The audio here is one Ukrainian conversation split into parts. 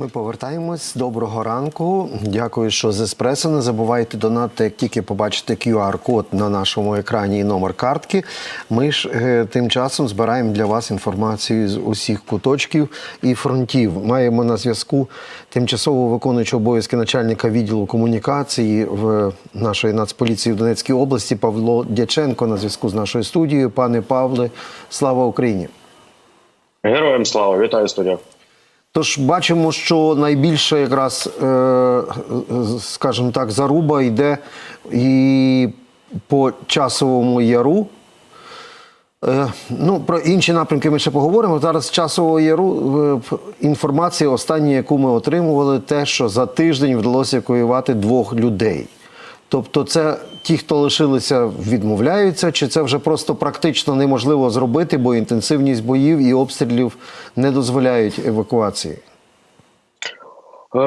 Ми повертаємось. Доброго ранку. Дякую, що з еспресо. Не забувайте донати, як тільки побачите QR-код на нашому екрані і номер картки. Ми ж е, тим часом збираємо для вас інформацію з усіх куточків і фронтів. Маємо на зв'язку тимчасово виконуючого обов'язки начальника відділу комунікації в нашої нацполіції в Донецькій області Павло Дяченко на зв'язку з нашою студією. Пане Павле, слава Україні! Героям слава, вітаю студія. Тож бачимо, що найбільше якраз, е, скажімо так, заруба йде і по часовому яру. Е, Ну, про інші напрямки ми ще поговоримо. Зараз з часового яру е, інформація остання, яку ми отримували, те, що за тиждень вдалося евакуювати двох людей. Тобто, це ті, хто лишилися, відмовляються, чи це вже просто практично неможливо зробити, бо інтенсивність боїв і обстрілів не дозволяють евакуації. Е,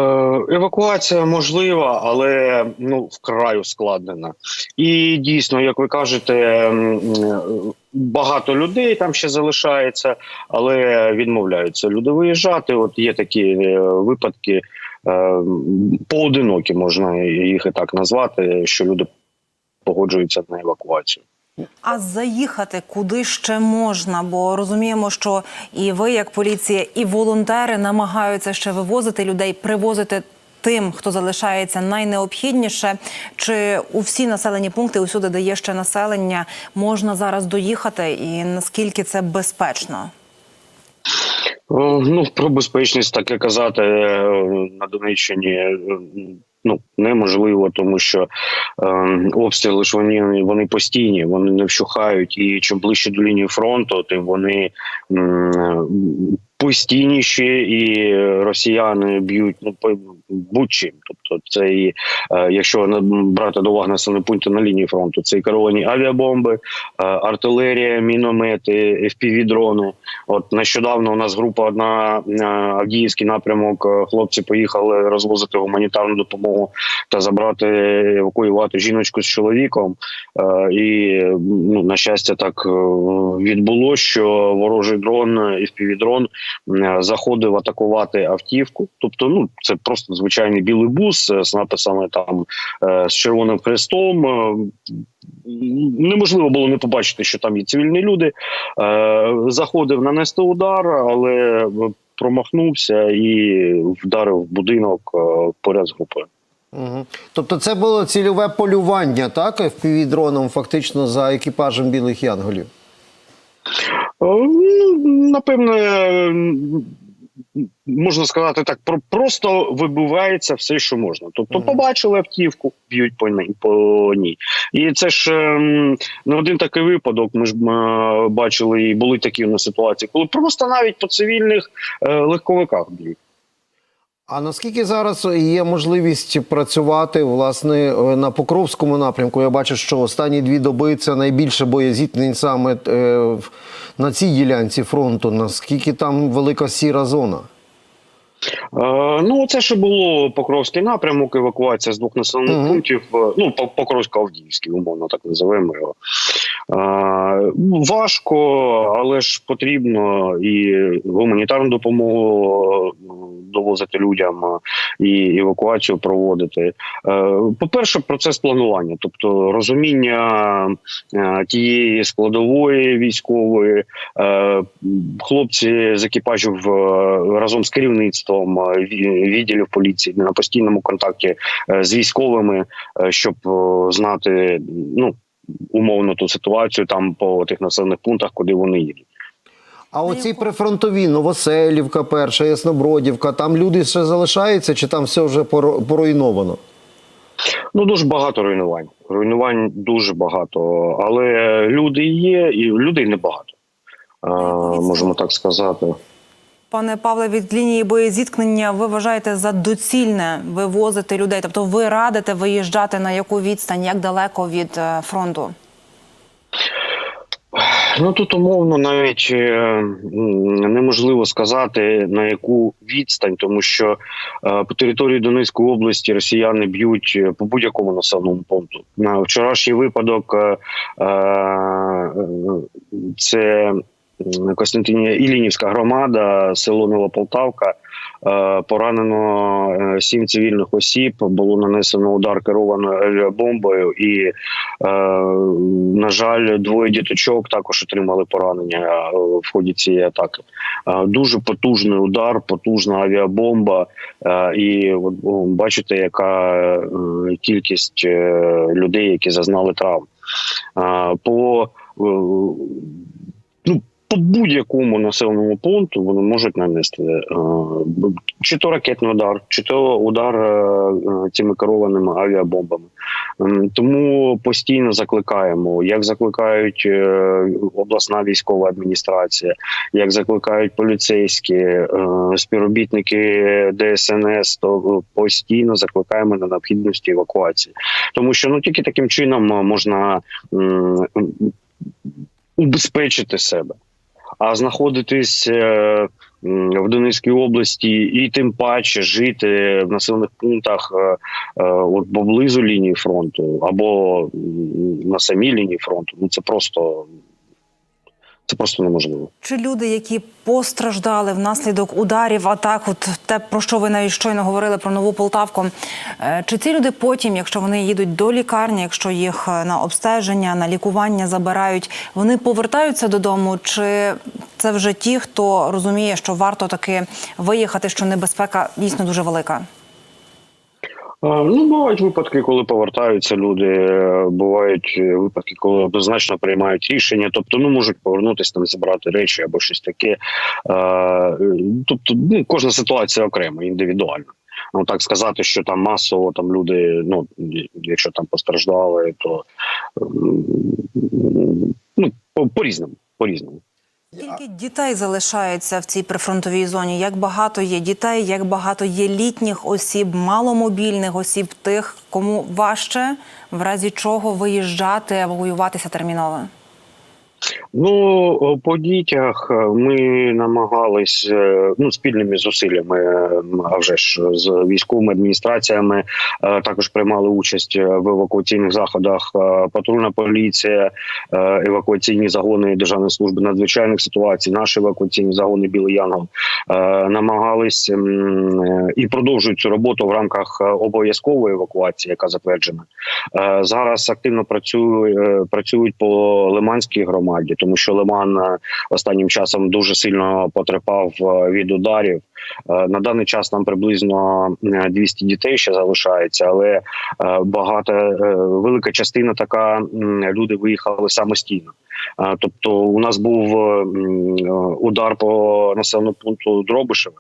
евакуація можлива, але ну вкрай ускладнена. І дійсно, як ви кажете, багато людей там ще залишається, але відмовляються люди виїжджати. От є такі е, випадки. е, Поодинокі можна їх і так назвати, що люди погоджуються на евакуацію. А заїхати куди ще можна? Бо розуміємо, що і ви, як поліція, і волонтери намагаються ще вивозити людей, привозити тим, хто залишається найнеобхідніше. Чи у всі населені пункти, усюди, де є ще населення, можна зараз доїхати, і наскільки це безпечно? Ну про безпечність таке казати е, на Донеччині е, ну неможливо, тому що е, обстріли ж вони, вони постійні, вони не вщухають. І чим ближче до лінії фронту, тим вони м, постійніші, і росіяни б'ють ну будь-чим. Тобто, це і е, якщо брати до уваги населені пункти на лінії фронту, це і керовані авіабомби, е, артилерія, міномети, FPV-дрони. От нещодавно у нас група одна е, Авдіївський напрямок. е, Хлопці поїхали розвозити гуманітарну допомогу та забрати евакуювати жіночку з чоловіком. Е, І ну на щастя, так е, відбулося, що ворожий дрон, FPV-дрон, е, заходив атакувати автівку. Тобто, ну це просто звичайний білий бус е, з написами там е, з червоним хрестом. Е, Неможливо було не побачити, що там є цивільні люди. Е, Заходив нанести удар, але промахнувся і вдарив будинок е, поряд з групою. Угу. Тобто, це було цільове полювання, так, FPV-дроном, фактично за екіпажем білих янголів. Е, ну, Напевне, можна сказати так, про просто вибивається все, що можна. Тобто, побачили автівку, б'ють по ній по ній. І це ж ем, не один такий випадок. Ми ж е, бачили і були такі на ситуації, коли просто навіть по цивільних е, легковиках б'ють. А наскільки зараз є можливість працювати власне на Покровському напрямку? Я бачу, що останні дві доби це найбільше боєзіткнень саме е, на цій ділянці фронту. Наскільки там велика сіра зона? Е, ну, це ще було Покровський напрямок, евакуація з двох населених Мгм. пунктів. е, Ну, Покровсько-Авдіївський, умовно так називаємо його. Е, важко, але ж потрібно і гуманітарну допомогу довозити людям, і евакуацію проводити. Е, По-перше, процес планування, тобто розуміння е, тієї складової військової, Е, хлопці з екіпажів разом з керівництвом відділів поліції на постійному контакті з військовими, щоб знати ну умовно ту ситуацію там по тих населених пунктах, куди вони їдуть. А оці прифронтові Новоселівка, перша, Яснобродівка, там люди ще залишаються, чи там все вже поро- поруйновано? Ну дуже багато руйнувань. Руйнувань дуже багато, але люди є, і людей небагато. Е, можемо так сказати. Пане Павле, від лінії боєзіткнення ви вважаєте за доцільне вивозити людей? Тобто ви радите виїжджати на яку відстань, як далеко від е, фронту? Ну тут умовно навіть е, неможливо сказати на яку відстань, тому що е, по території Донецької області росіяни б'ють по будь-якому населеному пункту. На вчорашній випадок це м, Костянтинія Ілінівська громада, село Новополтавка. е, поранено е, сім цивільних осіб. Було нанесено удар керованою авіабомбою, і е, на жаль, двоє діточок також отримали поранення в ході цієї атаки. Дуже потужний удар, потужна авіабомба. І бачите, яка кількість людей, які зазнали травм. По по будь-якому населеному пункту вони можуть нанести е, чи то ракетний удар, чи то удар е, е, цими керованими авіабомбами. Ем, Тому постійно закликаємо, як закликають обласна військова адміністрація, як закликають поліцейські співробітники ДСНС, то постійно закликаємо на необхідності евакуації, тому що ну тільки таким чином можна убезпечити себе. А знаходитись е, в Донецькій області і тим паче жити в населених пунктах е, е, от поблизу лінії фронту або на самій лінії фронту, ну це просто це просто неможливо. Чи люди, які постраждали внаслідок ударів, атак, от те, про що ви навіть щойно говорили про нову Полтавку, е, чи ці люди потім, якщо вони їдуть до лікарні, якщо їх е, на обстеження, на лікування забирають, вони повертаються додому? Чи це вже ті, хто розуміє, що варто таки виїхати, що небезпека дійсно дуже велика? А, Ну, бувають випадки, коли повертаються люди. е, Бувають е, випадки, коли однозначно приймають рішення. Тобто, ну можуть повернутися там, забрати речі або щось таке. Е, е, Тобто, ну, кожна ситуація окрема, індивідуальна. Ну так сказати, що там масово там люди, ну якщо там постраждали, то ну по різному, по різному. Скільки дітей залишається в цій прифронтовій зоні? Як багато є дітей, як багато є літніх осіб, маломобільних осіб, тих, кому важче, в разі чого виїжджати, воюватися терміново? Ну по дітях е, ми намагались е, ну спільними зусиллями, е, а вже ж з військовими адміністраціями також приймали участь в евакуаційних заходах. Патрульна поліція, евакуаційні загони Державної служби надзвичайних ситуацій, наші евакуаційні загони Білий Янгол намагались і продовжують цю роботу в рамках обов'язкової евакуації, яка затверджена. Зараз активно працюють, працюють по Лиманській громаді, тому що Лиман е, останнім часом дуже сильно потерпав е, від ударів. Е, На даний час там приблизно е, 200 дітей ще залишається, але багато велика частина така люди виїхали самостійно. Тобто, у нас був удар по населеному пункту Дробишеве.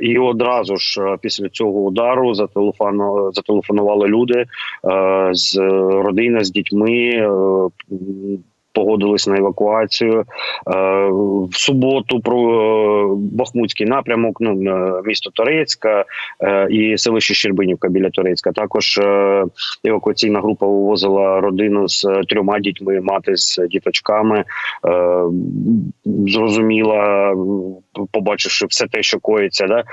І одразу ж після цього удару зателефонували люди з родини з дітьми. Погодились на евакуацію Е, в суботу. Про е, Бахмутський напрямок, ну е, місто Торецька і селище Щербинівка біля Торецька. Також евакуаційна група вивозила родину з трьома дітьми, мати з діточками. Зрозуміла, побачивши все те, що коїться, да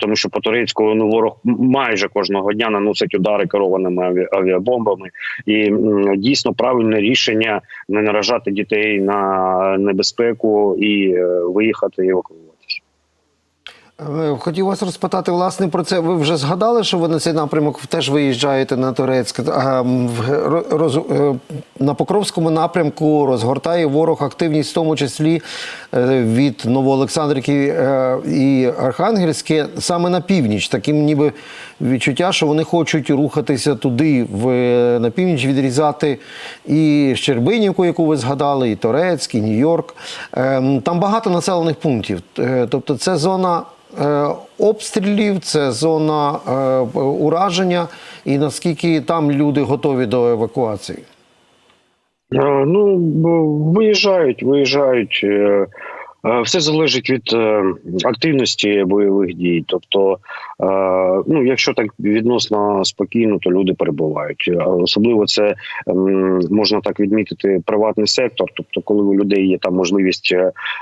тому що по турецьку ну ворог майже кожного дня наносить удари керованими авіабомбами, і дійсно правильне рішення не наражати дітей на небезпеку і е, виїхати евакуюватися. Е, Хотів вас розпитати власне про це. Ви вже згадали, що ви на цей напрямок теж виїжджаєте на Турецьк. Роз, е, на Покровському напрямку розгортає ворог активність, в тому числі від Новоолександрівки і Архангельське, саме на північ. Таким ніби відчуття, що вони хочуть рухатися туди, в, на північ, відрізати і Щербинівку, яку ви згадали, і Торецьк, і Нью-Йорк. Е, Там багато населених пунктів. Е, Тобто, це зона. Е, обстрілів, це зона е, ураження, і наскільки там люди готові до евакуації? Ну виїжджають, виїжджають. Е, Все залежить від е, активності бойових дій. Тобто, е, ну якщо так відносно спокійно, то люди перебувають. Особливо це ем, можна так відмітити приватний сектор. Тобто, коли у людей є там можливість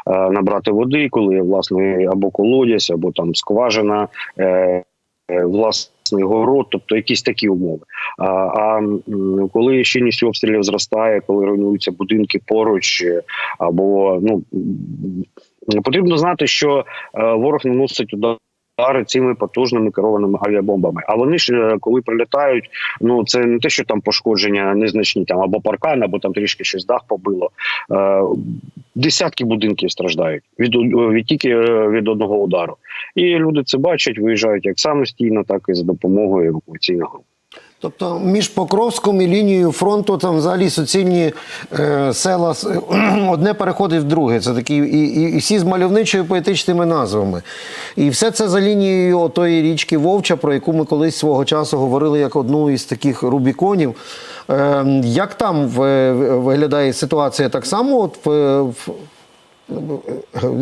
набрати води, коли є власний або колодязь, або там скважина. е, е, Власний город, тобто якісь такі умови. А, а коли щільність обстрілів зростає, коли руйнуються будинки поруч, е, або ну потрібно знати, що е, ворог наносить удари удари цими потужними керованими авіабомбами. А вони ж е, коли прилітають, ну це не те, що там пошкодження незначні, там або паркан, або там трішки щось дах побило. Е, десятки будинків страждають від, від тільки е, від одного удару. І люди це бачать, виїжджають як самостійно, так і за допомогою евакуаційного групи. Тобто між Покровськом і лінією фронту там взагалі суцільні е, села одне переходить в друге. Це такі і, і, і всі з мальовничою поетичними назвами. І все це за лінією отої річки Вовча, про яку ми колись свого часу говорили як одну із таких Рубіконів. Е, як там виглядає ситуація так само? От в, в,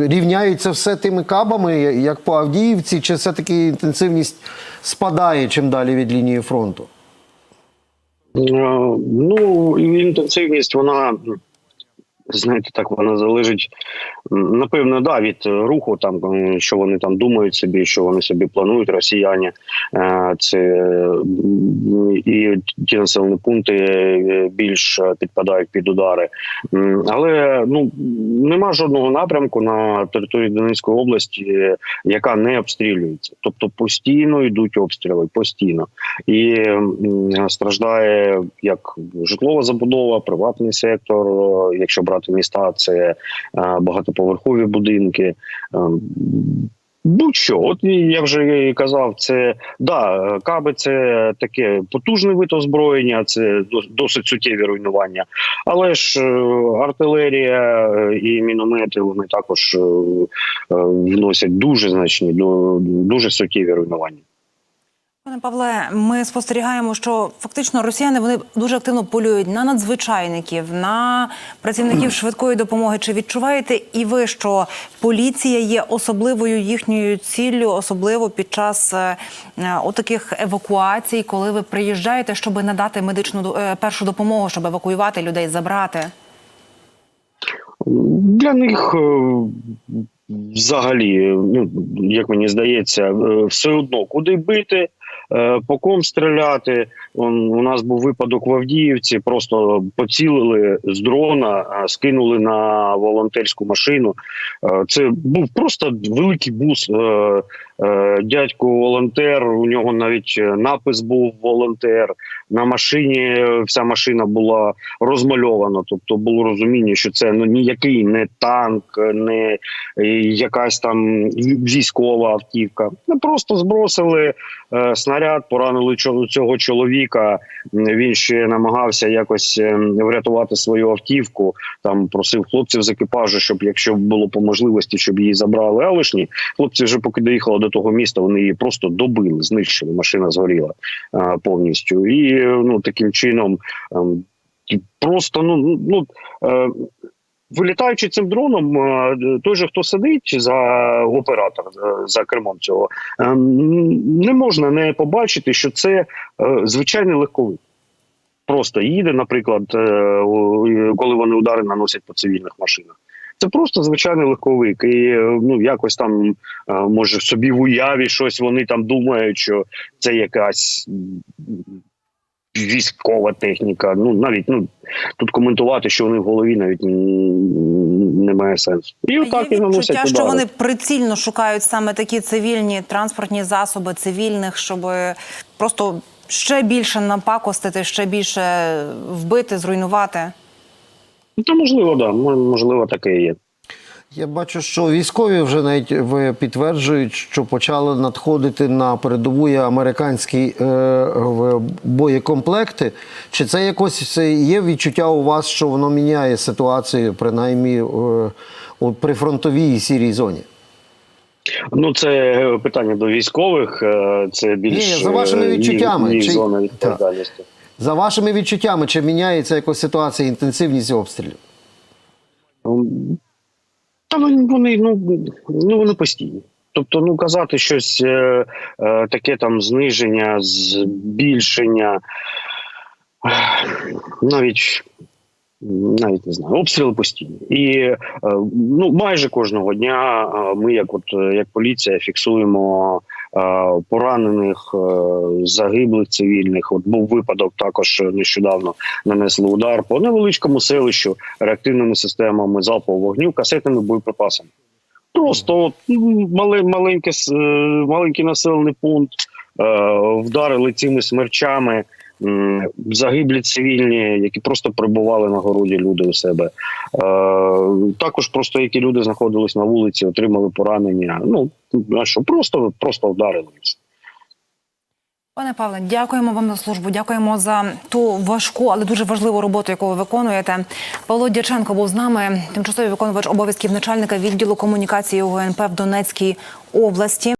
рівняються все тими кабами, як по Авдіївці, чи все-таки інтенсивність спадає чим далі від лінії фронту? Е, Ну, інтенсивність, вона знаєте, так вона залежить напевно, да, від руху, там що вони там думають собі, що вони собі планують, росіяни. Е, Це і ті населені пункти е, більш е, підпадають під удари. Але ну нема жодного напрямку на території Донецької області, е, яка не обстрілюється. Тобто постійно йдуть обстріли, постійно. І страждає як житлова забудова, приватний сектор. е, Якщо брати міста, це е, багатоповерхові будинки. е, Будь-що, от я вже казав, це да, каби це таке потужний вид озброєння, це досить суттєві руйнування. Але ж е, артилерія і міномети вони також вносять дуже значні, дуже суттєві руйнування. Пане Павле, ми спостерігаємо, що фактично росіяни вони дуже активно полюють на надзвичайників, на працівників швидкої допомоги. Чи відчуваєте і ви, що поліція є особливою їхньою ціллю, особливо під час е, е, отаких евакуацій, коли ви приїжджаєте, щоб надати медичну е, першу допомогу, щоб евакуювати людей, забрати? Для них е, взагалі, ну як мені здається, все одно куди бити. Е, По ком стріляти? У нас був випадок в Авдіївці. Просто поцілили з дрона, е, скинули на волонтерську машину. Е, Це був просто великий бус. Е, Дядько волонтер. У нього навіть е, напис був волонтер. На машині е, вся машина була розмальована. Тобто було розуміння, що це ну ніякий не танк, не якась там військова автівка. Не просто збросили снаряд, поранили цього чоловіка. Він ще намагався якось врятувати свою автівку. Там просив хлопців з екіпажу, щоб якщо було по можливості, щоб її забрали. Але ж ні, хлопці вже поки доїхали до того міста, вони її просто добили, знищили. Машина згоріла е, повністю. І ну таким чином ем, просто ну ну. Е, Вилітаючи цим дроном, е, той же хто сидить за оператор за кермом цього, е, не можна не побачити, що це звичайний легковик. Просто їде, наприклад, коли вони удари наносять по цивільних машинах. Це просто звичайний легковик. І е, ну якось там е, може собі в уяві щось вони там думають, що це якась військова техніка. Ну навіть ну тут коментувати, що вони в голові, навіть немає сенсу. І отак і наносять відчуття, удари. що вони прицільно шукають саме такі цивільні транспортні засоби цивільних, щоб просто ще більше напакостити, ще більше вбити, зруйнувати. Ну, можливо, да, можливо, таке і є. Я бачу, що військові вже навіть підтверджують, що почали надходити на передову американські е, боєкомплекти. Чи це якось це є відчуття у вас, що воно міняє ситуацію, принаймні е, у прифронтовій сірій зоні? Ну, це питання до військових. е, Це більш Ні, за вашими е, відчуттями, їх чи- зона відповідальності. За вашими відчуттями, чи міняється якось ситуація, інтенсивність обстрілів? Ем, Та вони, ну, ну вони постійні. Тобто, ну казати щось е, е, таке там зниження, збільшення, навіть навіть не знаю, обстріли постійні. І е, ну майже кожного дня е, ми, як от е, як поліція, фіксуємо поранених, е, загиблих цивільних. От був випадок також нещодавно нанесли удар по невеличкому селищу реактивними системами залпового вогню, касетними боєприпасами. Просто от, мали, маленький, е, маленький населений пункт, е, вдарили цими смерчами. Загиблі цивільні, які просто перебували на городі люди у себе. Е, також просто які люди знаходились на вулиці, отримали поранення. Ну а що, просто, просто вдарили. Пане Павле, дякуємо вам за службу. Дякуємо за ту важку, але дуже важливу роботу, яку ви виконуєте. Павло Дяченко був з нами, тимчасовий виконувач обов'язків начальника відділу комунікації УГНП в Донецькій області.